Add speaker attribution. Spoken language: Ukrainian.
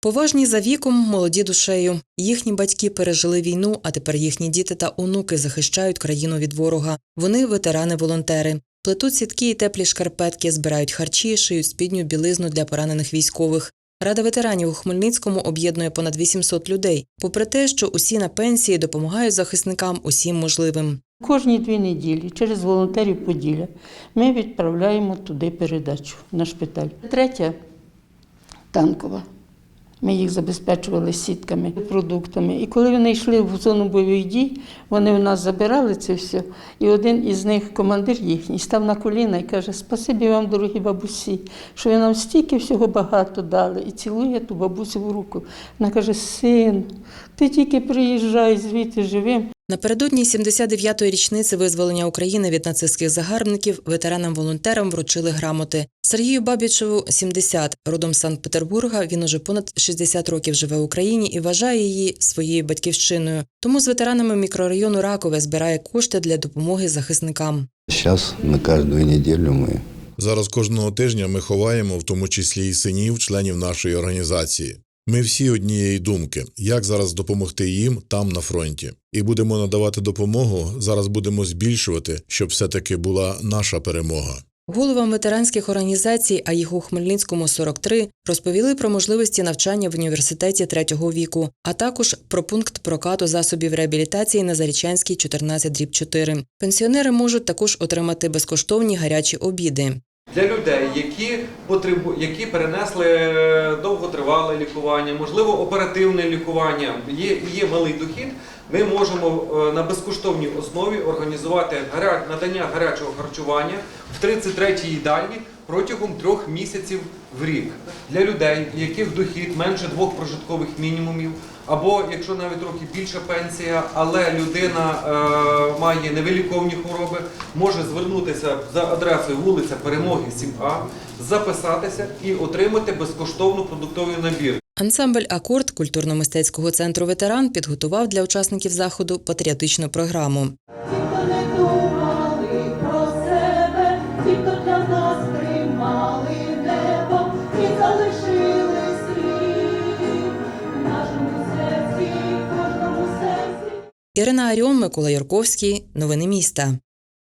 Speaker 1: Поважні за віком, молоді душею. Їхні батьки пережили війну, а тепер їхні діти та онуки захищають країну від ворога. Вони ветерани-волонтери. Плетуть сітки і теплі шкарпетки, збирають харчі, шиють спідню білизну для поранених військових. Рада ветеранів у Хмельницькому об'єднує понад 800 людей. Попри те, що усі на пенсії допомагають захисникам усім можливим.
Speaker 2: Кожні дві неділі через волонтерів Поділля ми відправляємо туди передачу на шпиталь. Третя танкова. Ми їх забезпечували сітками, продуктами. І коли вони йшли в зону бойових дій, вони у нас забирали це все. І один із них, командир їхній, став на коліна і каже: Спасибі вам, дорогі бабусі, що ви нам стільки всього багато дали. І цілує ту бабусю в руку. Вона каже: Син, ти тільки приїжджай звідти живим.
Speaker 1: Напередодні 79-ї річниці визволення України від нацистських загарбників ветеранам-волонтерам вручили грамоти. Сергію Бабічеву 70. Родом з Санкт-Петербурга. Він уже понад 60 років живе в Україні і вважає її своєю батьківщиною. Тому з ветеранами мікрорайону Ракове збирає кошти для допомоги захисникам.
Speaker 3: Сейчас на каждую неделю мы
Speaker 4: Зараз кожного тижня ми ховаємо, в тому числі і синів, членів нашої організації. Ми всі однієї думки, як зараз допомогти їм там на фронті, і будемо надавати допомогу. Зараз будемо збільшувати, щоб все-таки була наша перемога.
Speaker 1: Головам ветеранських організацій, а їх у Хмельницькому 43, розповіли про можливості навчання в університеті третього віку, а також про пункт прокату засобів реабілітації на Зарічанській 14 4. Пенсіонери можуть також отримати безкоштовні гарячі обіди.
Speaker 5: для людей, які потребу, які перенесли е, довготривале лікування, можливо, оперативне лікування, є, є малий дохід. Ми можемо е, на безкоштовній основі організувати надання гарячого харчування в 33-й їдальні протягом трьох місяців в рік для людей, яких дохід менше двох прожиткових мінімумів, або якщо навіть трохи більша пенсія, але людина е, має невиліковні хвороби, може звернутися за адресою вулиця Перемоги 7А, записатися і отримати безкоштовно продуктовий набір.
Speaker 1: Ансамбль Акорд культурно-мистецького центру ветеран підготував для учасників заходу патріотичну програму. Ірина Аріон, Микола Юрковський. Новини міста.